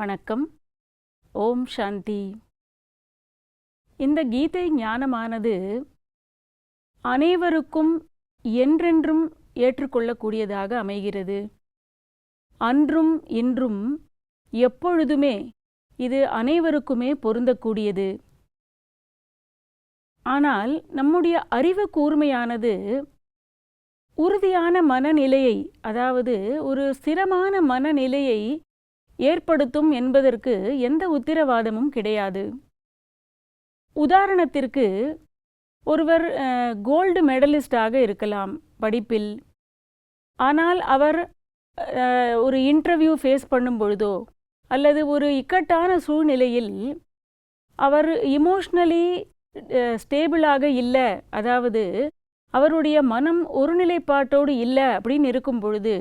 வணக்கம். ஓம் சாந்தி. இந்த கீதை ஞானமானது அனைவருக்கும் என்றென்றும் ஏற்றுக்கொள்ளக்கூடியதாக அமைகிறது. அன்றும் இன்றும் எப்பொழுதுமே இது அனைவருக்குமே பொருந்தக்கூடியது. ஆனால் நம்முடைய அறிவு கூர்மையானது உறுதியான மனநிலையை அதாவது ஒரு ஸ்திரமான மனநிலையை ஏற்படுத்தும் என்பதற்கு எந்த உத்திரவாதமும் கிடையாது. உதாரணத்திற்கு ஒருவர் கோல்டு மெடலிஸ்டாக இருக்கலாம் படிப்பில். ஆனால் அவர் ஒரு இன்டர்வியூ ஃபேஸ் பண்ணும் பொழுதோ அல்லது ஒரு இக்கட்டான சூழ்நிலையில் அவர் இமோஷ்னலி ஸ்டேபிளாக இல்லை அதாவது அவருடைய மனம் ஒருநிலைப்பாட்டோடு இல்லை அப்படின்னு இருக்கும் பொழுது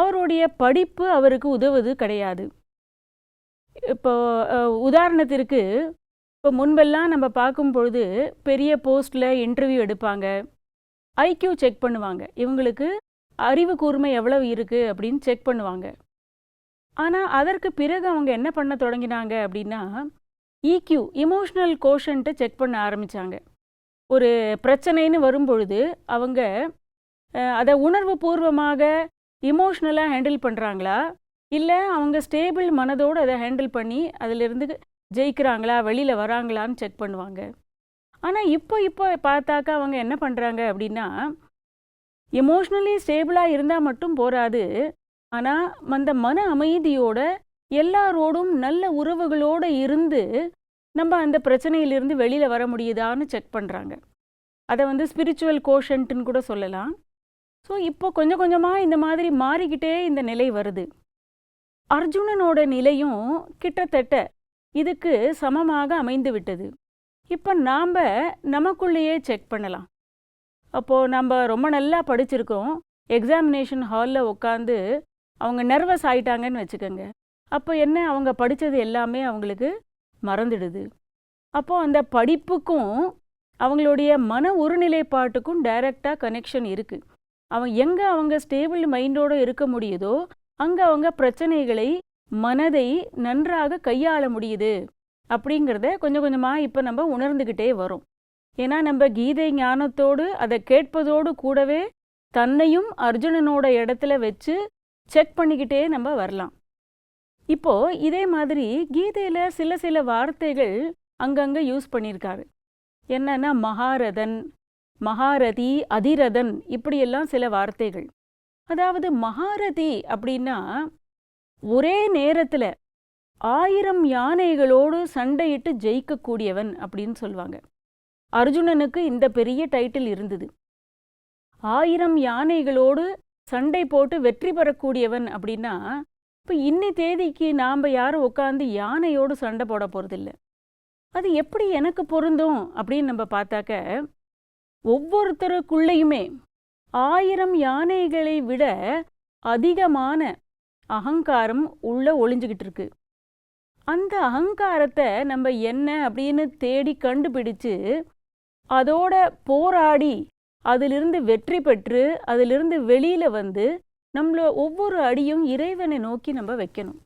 அவருடைய படிப்பு அவருக்கு உதவுவது கிடையாது. இப்போ உதாரணத்திற்கு இப்போ முன்பெல்லாம் நம்ம பார்க்கும் பொழுது பெரிய போஸ்டில் இன்டர்வியூ எடுப்பாங்க. ஐக்யூ செக் பண்ணுவாங்க. இவங்களுக்கு அறிவு கூர்மை எவ்வளவு இருக்குது அப்படின்னு செக் பண்ணுவாங்க. ஆனால் அதற்கு பிறகு அவங்க என்ன பண்ண தொடங்கினாங்க அப்படின்னா இக்யூ இமோஷனல் கோஷன்ட்டு செக் பண்ண ஆரம்பித்தாங்க ஒரு பிரச்சனைன்னு வரும்பொழுது அவங்க அதை உணர்வு பூர்வமாக இமோஷ்னலாக ஹேண்டில் பண்ணுறாங்களா இல்லை அவங்க ஸ்டேபிள் மனதோடு அதை ஹேண்டில் பண்ணி அதிலிருந்து ஜெயிக்கிறாங்களா? வெளியில் வராங்களான்னு செக் பண்ணுவாங்க. ஆனால் இப்போ இப்போ பார்த்தாக்கா அவங்க என்ன பண்ணுறாங்க அப்படின்னா எமோஷ்னலி ஸ்டேபிளாக இருந்தால் மட்டும் போராது ஆனால் அந்த மன அமைதியோட எல்லாரோடும் நல்ல உறவுகளோடு இருந்து நம்ம அந்த பிரச்சனையிலிருந்து வெளியில் வர முடியுதான்னு செக் பண்ணுறாங்க அதை வந்து ஸ்பிரிச்சுவல் கோஷன்ட்டுன்னு கூட சொல்லலாம். ஸோ இப்போ கொஞ்சம் கொஞ்சமாக இந்த மாதிரி மாறிக்கிட்டே இந்த நிலை வருது. அர்ஜுனனோட நிலையும் கிட்டத்தட்ட இதுக்கு சமமாக அமைந்து விட்டது. இப்போ நாம் நமக்குள்ளேயே செக் பண்ணலாம். அப்போது நம்ம ரொம்ப நல்லா படிச்சிருக்கோம். எக்ஸாமினேஷன் ஹாலில் உட்காந்து அவங்க நர்வஸ் ஆயிட்டாங்கன்னு வச்சுக்கோங்க. அப்போ என்ன? அவங்க படித்தது எல்லாமே அவங்களுக்கு மறந்துடுது. அப்போது அந்த படிப்புக்கும் அவங்களுடைய மன ஒருநிலைப்பாட்டுக்கும் டைரக்டாக கனெக்ஷன் இருக்குது அவங்க எங்கே அவங்க ஸ்டேபிள் மைண்டோடு இருக்க முடியுதோ அங்கே அவங்க பிரச்சனைகளை மனதை நன்றாக கையாள முடியுது அப்படிங்கிறத கொஞ்சம் கொஞ்சமாக இப்போ நம்ம உணர்ந்துக்கிட்டே வரோம். ஏன்னா நம்ம கீதை ஞானத்தோடு அதை கேட்பதோடு கூடவே தன்னையும் அர்ஜுனனோட இடத்துல வச்சு செக் பண்ணிக்கிட்டே நம்ம வரலாம். இப்போ இதே மாதிரி கீதையில் சில சில வார்த்தைகள் அங்கங்கே யூஸ் பண்ணியிருக்காரு என்னன்னா மகாரதன் மகாரதி அதிரதன் இப்படியெல்லாம் சில வார்த்தைகள். அதாவது மகாரதி அப்படின்னா ஒரே நேரத்தில் ஆயிரம் யானைகளோடு சண்டையிட்டு ஜெயிக்கக்கூடியவன் அப்படின்னு சொல்லுவாங்க அர்ஜுனனுக்கு இந்த பெரிய டைட்டில் இருந்தது. ஆயிரம் யானைகளோடு சண்டை போட்டு வெற்றி பெறக்கூடியவன் அப்படின்னா இப்போ இன்னி தேதிக்கு நாம் யாரும் உட்காந்து யானையோடு சண்டை போட போகிறதில்ல அது எப்படி எனக்கு பொருந்தும் அப்படின்னு நம்ம பார்த்தாக்க ஒவ்வொருத்தருக்குள்ளேயுமே ஆயிரம் யானைகளை விட அதிகமான அகங்காரம் உள்ள ஒளிஞ்சுக்கிட்டு இருக்கு. அந்த அகங்காரத்தை நம்ம என்ன அப்படின்னு தேடி கண்டுபிடிச்சு அதோட போராடி அதிலிருந்து வெற்றி பெற்று அதிலிருந்து வெளியில வந்து நம்மள ஒவ்வொரு அடியும் இறைவனை நோக்கி நம்ம வைக்கணும்.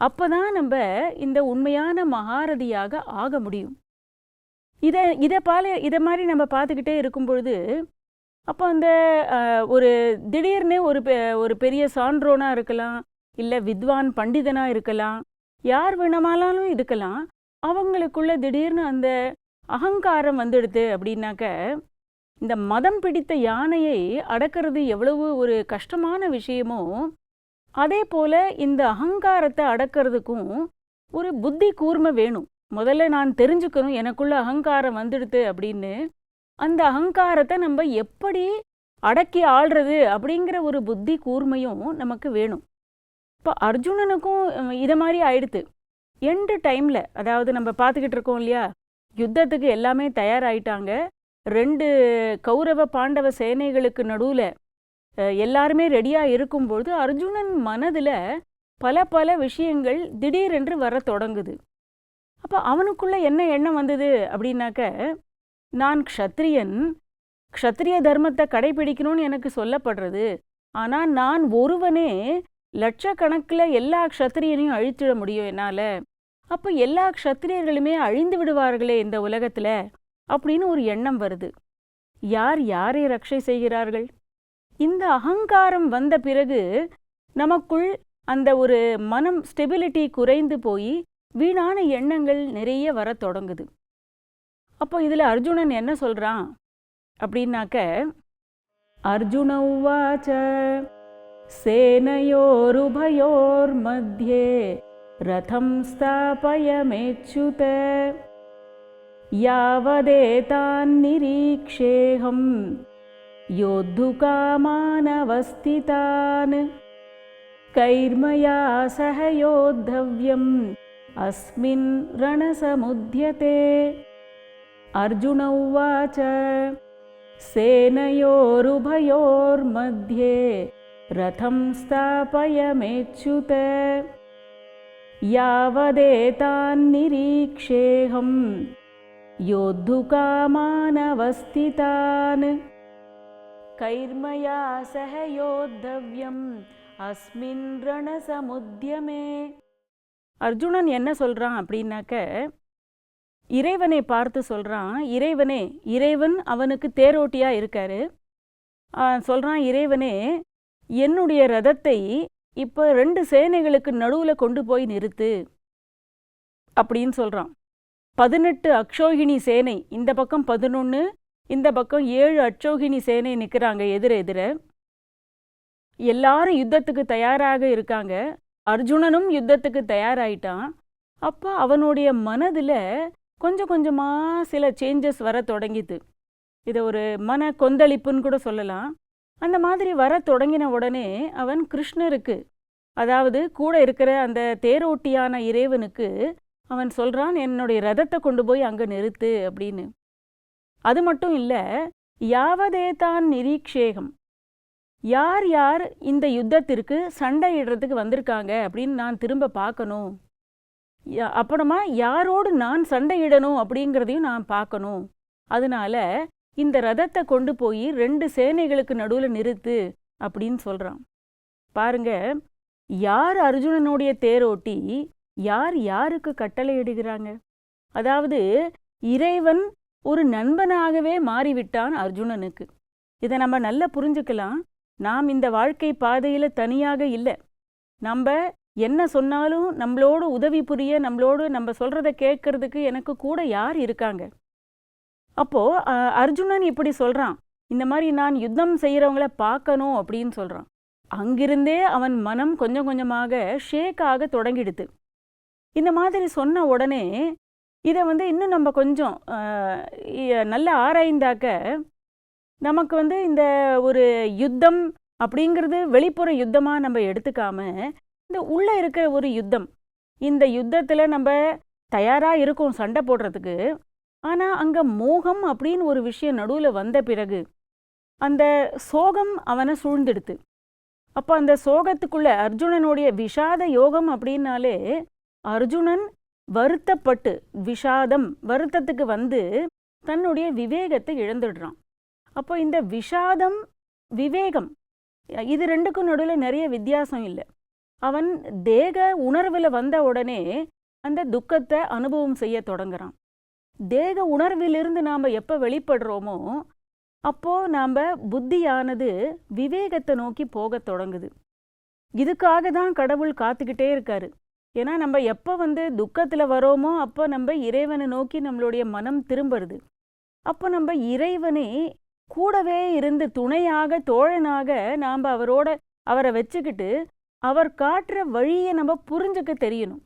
அப்பதான் நம்ம இந்த உண்மையான மகாரதியாக ஆக முடியும். இதை இதை பால இதை மாதிரி நம்ம பார்த்துக்கிட்டே இருக்கும் பொழுது அப்போ அந்த ஒரு திடீர்னு ஒரு பெ- ஒரு பெரிய சான்றோனாக இருக்கலாம் இல்லை வித்வான் பண்டிதனாக இருக்கலாம் யார் வேணுமானாலும் இருக்கலாம் அவங்களுக்குள்ள திடீர்னு அந்த அகங்காரம் வந்துடுது அப்படின்னாக்க இந்த மதம் பிடித்த யானையை அடக்கிறது எவ்வளவு ஒரு கஷ்டமான விஷயமோ அதே போல் இந்த அகங்காரத்தை அடக்கிறதுக்கும் ஒரு புத்தி கூர்மை வேணும். முதல்ல நான் தெரிஞ்சுக்கணும் எனக்குள்ள அகங்காரம் வந்துடுது அப்படின்னு. அந்த அகங்காரத்தை நம்ம எப்படி அடக்கி ஆள்றது அப்படிங்கிற ஒரு புத்தி கூர்மையும் நமக்கு வேணும். இப்போ அர்ஜுனனுக்கும் இதை மாதிரி ஆயிடுது. எண்டு டைமில் அதாவது நம்ம பார்த்துக்கிட்டு இருக்கோம் இல்லையா? யுத்தத்துக்கு எல்லாமே தயாராகிட்டாங்க ரெண்டு கௌரவ பாண்டவ சேனைகளுக்கு நடுவில் எல்லாருமே ரெடியாக இருக்கும்பொழுது அர்ஜுனன் மனதில் பல பல விஷயங்கள் திடீரென்று வர தொடங்குது. அப்போ அவனுக்குள்ள என்ன எண்ணம் வந்தது அப்படின்னாக்க நான் க்ஷத்ரியன் க்ஷத்ரிய தர்மத்தை கடைபிடிக்கணும்னு எனக்கு சொல்லப்படுறது. ஆனால் நான் ஒருவனே லட்சக்கணக்கில் எல்லா க்ஷத்திரியனையும் அழித்திட முடியும் என்னால். அப்போ எல்லா க்ஷத்திரியர்களுமே அழிந்து விடுவார்களே இந்த உலகத்தில் அப்படின்னு ஒரு எண்ணம் வருது. யார் யாரை ரக்ஷை செய்கிறார்கள்? இந்த அகங்காரம் வந்த பிறகு நமக்குள் அந்த ஒரு மனம் ஸ்டெபிலிட்டி குறைந்து போய் வீணான எண்ணங்கள் நிறைய வரத் தொடங்குது அப்போ இதில் அர்ஜுனன் என்ன சொல்கிறான் அப்படின்னாக்க அர்ஜுன உவாச்ச சேனையோருபயோர்மத்தியே ரதம் ஸ்தாபயமேச்சுத यावदेतान्निरीक्षेऽहं योद्धुकामानवस्थितान् कैर्मया सह योद्धव्यम् अस्मिन् रणसमुद्यते। अर्जुन उवाच सेनयोरुभयोर्मध्ये रथं स्थापयमेच्युत यावदेतान्निरीक्षेऽहं योद्धुकामानवस्थितान्। कैर्मया सह योद्धव्यम् अस्मिन् रणसमुद्यमे। அர்ஜுனன் என்ன சொல்கிறான் அப்படின்னாக்க இறைவனை பார்த்து சொல்கிறான் இறைவனே இறைவன் அவனுக்கு தேரோட்டியாக இருக்காரு. சொல்கிறான் இறைவனே என்னுடைய ரதத்தை இப்போ ரெண்டு சேனைகளுக்கு நடுவில் கொண்டு போய் நிறுத்து அப்படின்னு சொல்கிறான் பதினெட்டு அக்ஷோகினி சேனை இந்த பக்கம் பதினொன்று இந்த பக்கம் ஏழு அச்சோகினி சேனை நிற்கிறாங்க எதிர எதிர எல்லாரும் யுத்தத்துக்கு தயாராக இருக்காங்க. அர்ஜுனனும் யுத்தத்துக்கு தயாராயிட்டான். அப்போ அவனுடைய மனதில் கொஞ்சம் கொஞ்சமாக சில சேஞ்சஸ் வர தொடங்கிது. இதை ஒரு மன கொந்தளிப்புன்னு கூட சொல்லலாம். அந்த மாதிரி வர தொடங்கின உடனே அவன் கிருஷ்ணருக்கு அதாவது கூட இருக்கிற அந்த தேரோட்டியான இறைவனுக்கு அவன் சொல்றான் என்னுடைய ரதத்தை கொண்டு போய் அங்க நிறுத்து அப்படின்னு. அது மட்டும் இல்ல யாவதேதான் நிரீக்ஷேகம் யார் யார் இந்த யுத்தத்திற்கு சண்டையிடுறதுக்கு வந்திருக்காங்க அப்படின்னு நான் திரும்ப பார்க்கணும். அப்புறமா யாரோடு நான் சண்டையிடணும் அப்படிங்கிறதையும் நான் பார்க்கணும். அதனால இந்த ரதத்தை கொண்டு போய் ரெண்டு சேனைகளுக்கு நடுவில் நிறுத்து அப்படின்னு சொல்றான். பாருங்க யார் அர்ஜுனனுடைய தேரோட்டி யார் யாருக்கு கட்டளையிடுகிறாங்க? அதாவது இறைவன் ஒரு நண்பனாகவே மாறிவிட்டான் அர்ஜுனனுக்கு. இதை நம்ம நல்லா புரிஞ்சுக்கலாம். நாம் இந்த வாழ்க்கை பாதையில் தனியாக இல்லை. நம்ம என்ன சொன்னாலும் நம்மளோடு உதவி புரிய நம்மளோடு நம்ம சொல்கிறத கேட்கறதுக்கு எனக்கு கூட யார் இருக்காங்க? அப்போது அர்ஜுனன் இப்படி சொல்கிறான் இந்த மாதிரி நான் யுத்தம் செய்கிறவங்கள பார்க்கணும் அப்படின்னு சொல்கிறான் அங்கிருந்தே அவன் மனம் கொஞ்சம் கொஞ்சமாக ஷேக் ஆக தொடங்கிடுது. இந்த மாதிரி சொன்ன உடனே இதை வந்து இன்னும் நம்ம கொஞ்சம் நல்லா ஆராய்ந்தாக்க நமக்கு வந்து இந்த ஒரு யுத்தம் அப்படிங்கிறது வெளிப்புற யுத்தமாக நம்ம எடுத்துக்காம இந்த உள்ளே இருக்கிற ஒரு யுத்தம் இந்த யுத்தத்தில் நம்ம தயாராக இருக்கோம் சண்டை போடுறதுக்கு. ஆனால் அங்கே மோகம் அப்படின்னு ஒரு விஷயம் நடுவில் வந்த பிறகு அந்த சோகம் அவனை சூழ்ந்துடுது அப்போ அந்த சோகத்துக்குள்ள அர்ஜுனனுடைய விஷாத யோகம் அப்படின்னாலே அர்ஜுனன் வருத்தப்பட்டு விஷாதம் வருத்தத்துக்கு வந்து தன்னுடைய விவேகத்தை இழந்துடுறான். அப்போ இந்த விஷாதம் விவேகம் இது ரெண்டுக்கும் நடுவில் நிறைய வித்தியாசம் இல்லை. அவன் தேக உணர்வில் வந்த உடனே அந்த துக்கத்தை அனுபவம் செய்ய தொடங்குறான். தேக உணர்விலிருந்து நாம் எப்போ வெளிப்படுறோமோ அப்போ நாம் புத்தியானது விவேகத்தை நோக்கி போக தொடங்குது. இதுக்காக தான் கடவுள் காத்துக்கிட்டே இருக்காரு. ஏன்னா நம்ம எப்போ வந்து துக்கத்தில் வரோமோ அப்போ நம்ம இறைவனை நோக்கி நம்மளுடைய மனம் திரும்புறது. அப்போ நம்ம இறைவனை கூடவே இருந்து துணையாக தோழனாக நாம் அவரோட அவரை வச்சுக்கிட்டு அவர் காட்டுற வழியை நம்ம புரிஞ்சுக்க தெரியணும்.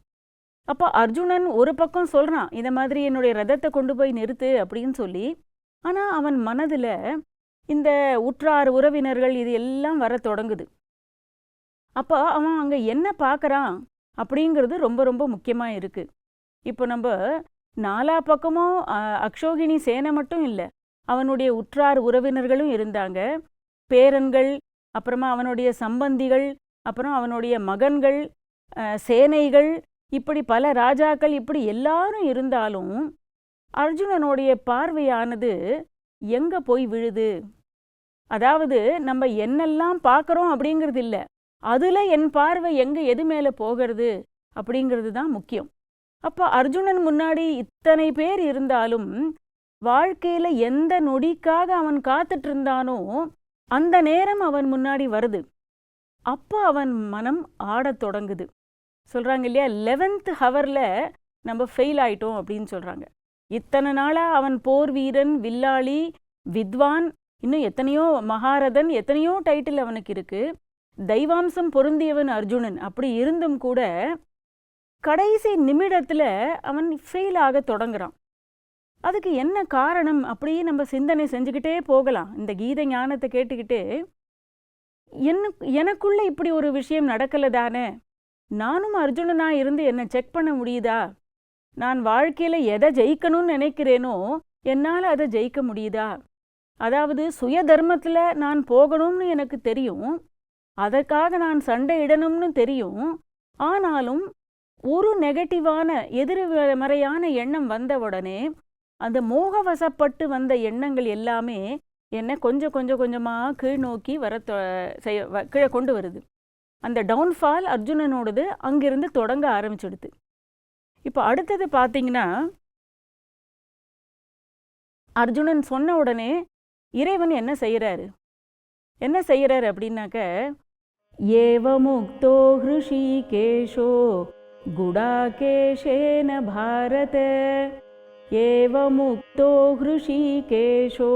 அப்போ அர்ஜுனன் ஒரு பக்கம் சொல்றான் இந்த மாதிரி என்னுடைய ரதத்தை கொண்டு போய் நிறுத்து அப்படின்னு சொல்லி. ஆனா அவன் மனதுல இந்த உற்றார் உறவினர்கள் இது எல்லாம் வர தொடங்குது. அப்போ அவன் அங்கே என்ன பார்க்கறான் அப்படிங்கிறது ரொம்ப ரொம்ப முக்கியமா இருக்கு. இப்போ நம்ம நாலா பக்கமும் அக்ஷோகினி சேனை மட்டும் இல்லை அவனுடைய உற்றார் உறவினர்களும் இருந்தாங்க. பேரன்கள் அப்புறமா அவனுடைய சம்பந்திகள் அப்புறம் அவனுடைய மகன்கள் சேனைகள் இப்படி பல ராஜாக்கள் இப்படி எல்லாரும் இருந்தாலும் அர்ஜுனனுடைய பார்வையானது எங்க போய் விழுது? அதாவது நம்ம என்னெல்லாம் பார்க்குறோம் அப்படிங்கிறது இல்லை அதில் என் பார்வை எங்கே எது மேலே போகிறது? அப்படிங்கிறது தான் முக்கியம். அப்போ அர்ஜுனன் முன்னாடி இத்தனை பேர் இருந்தாலும் வாழ்க்கையில் எந்த நொடிக்காக அவன் காத்துட்டு இருந்தானோ அந்த நேரம் அவன் முன்னாடி வருது. அப்போ அவன் மனம் ஆடத் தொடங்குது. சொல்கிறாங்க இல்லையா? லெவன்த் ஹவரில் நம்ம ஃபெயில் ஆயிட்டோம் அப்படின்னு சொல்கிறாங்க இத்தனை நாளாக அவன் போர் வீரன் வில்லாளி வித்வான் இன்னும் எத்தனையோ மகாரதன் எத்தனையோ டைட்டில் அவனுக்கு இருக்கு. தெய்வாம்சம் பொருந்தியவன் அர்ஜுனன். அப்படி இருந்தும் கூட கடைசி நிமிடத்தில் அவன் ஃபெயில் ஆக தொடங்குறான். அதுக்கு என்ன காரணம் அப்படியே நம்ம சிந்தனை செஞ்சுக்கிட்டே போகலாம். இந்த கீத ஞானத்தை கேட்டுக்கிட்டு என்ன எனக்குள்ளே இப்படி ஒரு விஷயம் நடக்கல தானே? நானும் அர்ஜுனனா இருந்து என்னை செக் பண்ண முடியுதா? நான் வாழ்க்கையில் எதை ஜெயிக்கணும்னு நினைக்கிறேனோ என்னால் அதை ஜெயிக்க முடியுதா? அதாவது சுய தர்மத்தில் நான் போகணும்னு எனக்கு தெரியும். அதற்காக நான் சண்டையிடணும்னு தெரியும். ஆனாலும் ஒரு நெகட்டிவான எதிர்மறையான எண்ணம் வந்த உடனே அந்த மோகவசப்பட்டு வந்த எண்ணங்கள் எல்லாமே என்னை கொஞ்சம் கொஞ்சம் கொஞ்சமாக கீழ் நோக்கி வர செய்ய கீழே கொண்டு வருது. அந்த டவுன்ஃபால் அர்ஜுனனோடது அங்கிருந்து தொடங்க ஆரம்பிச்சிடுது. இப்போ அடுத்தது பார்த்தீங்கன்னா அர்ஜுனன் சொன்ன உடனே இறைவன் என்ன செய்கிறாரு? என்ன செய்கிறாரு அப்படின்னாக்க ஏவமுக்தோ ஹிருஷிகேஷோ குடாகேஷேன பாரத. ஏவமுக்தோ ஹிருஷிகேஷோ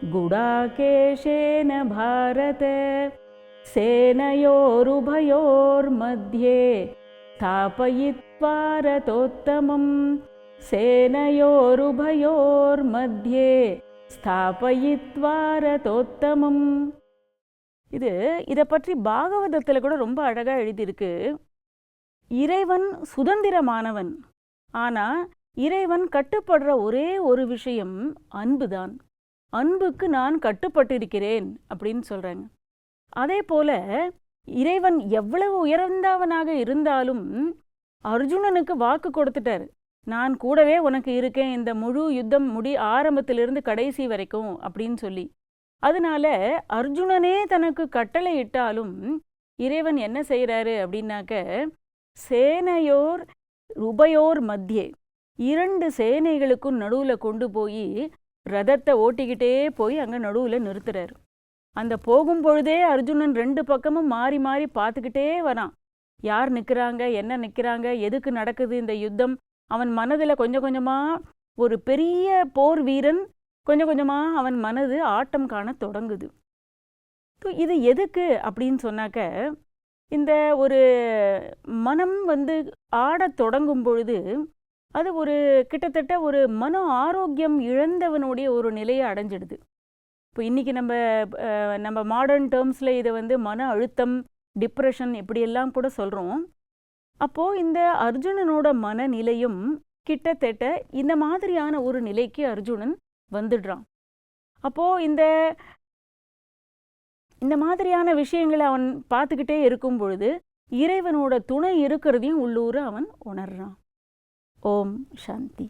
गुडाकेशेन भारत सेनयोरुभयोर्मध्ये स्थापयित्वा रथोत्तमम् சேனையோருபயோர்மத்தியே ஸ்தாபயித்வா ரதோத்தமம் இது இதை பற்றி பாகவதத்தில் கூட ரொம்ப அழகாக எழுதியிருக்கு இறைவன் சுதந்திரமானவன் ஆனால் இறைவன் கட்டுப்படுற ஒரே ஒரு விஷயம் அன்புதான். அன்புக்கு நான் கட்டுப்பட்டிருக்கிறேன் அப்படின்னு சொல்கிறாங்க அதே போல இறைவன் எவ்வளவு உயர்ந்தவனாக இருந்தாலும் அர்ஜுனனுக்கு வாக்கு கொடுத்துட்டார். நான் கூடவே உனக்கு இருக்கேன் இந்த முழு யுத்தம் முடி ஆரம்பத்திலிருந்து கடைசி வரைக்கும் அப்படின்னு சொல்லி. அதனால அர்ஜுனனே தனக்கு கட்டளை இட்டாலும் இறைவன் என்ன செய்கிறாரு அப்படின்னாக்க சேனையோர் உபயோர் மத்தியே இரண்டு சேனைகளுக்கும் நடுவில் கொண்டு போய் ரதத்தை ஓட்டிக்கிட்டே போய் அங்கே நடுவில் நிறுத்துறாரு. அந்த போகும் பொழுதே அர்ஜுனன் ரெண்டு பக்கமும் மாறி மாறி பார்த்துக்கிட்டே வரான். யார் நிற்கிறாங்க என்ன நிற்கிறாங்க எதுக்கு நடக்குது இந்த யுத்தம்? அவன் மனதில் கொஞ்சம் கொஞ்சமாக ஒரு பெரிய போர் வீரன் கொஞ்சம் கொஞ்சமாக அவன் மனது ஆட்டம் காண தொடங்குது. இது எதுக்கு அப்படின்னு சொன்னாக்க இந்த ஒரு மனம் வந்து ஆடத் தொடங்கும் பொழுது அது ஒரு கிட்டத்தட்ட ஒரு மன ஆரோக்கியம் இழந்தவனுடைய ஒரு நிலையை அடைஞ்சிடுது. இப்போ இன்றைக்கி நம்ம நம்ம மாடர்ன் டேர்ம்ஸில் இதை வந்து மன அழுத்தம் டிப்ரெஷன் இப்படியெல்லாம் கூட சொல்கிறோம் அப்போது இந்த அர்ஜுனனோட மனநிலையும் கிட்டத்தட்ட இந்த மாதிரியான ஒரு நிலைக்கு அர்ஜுனன் வந்துடுறான். அப்போது இந்த இந்த மாதிரியான விஷயங்களை அவன் பார்த்துக்கிட்டே இருக்கும் பொழுது இறைவனோட துணை இருக்கிறதையும் உள்ளூர அவன் உணர்றான். ஓம் சாந்தி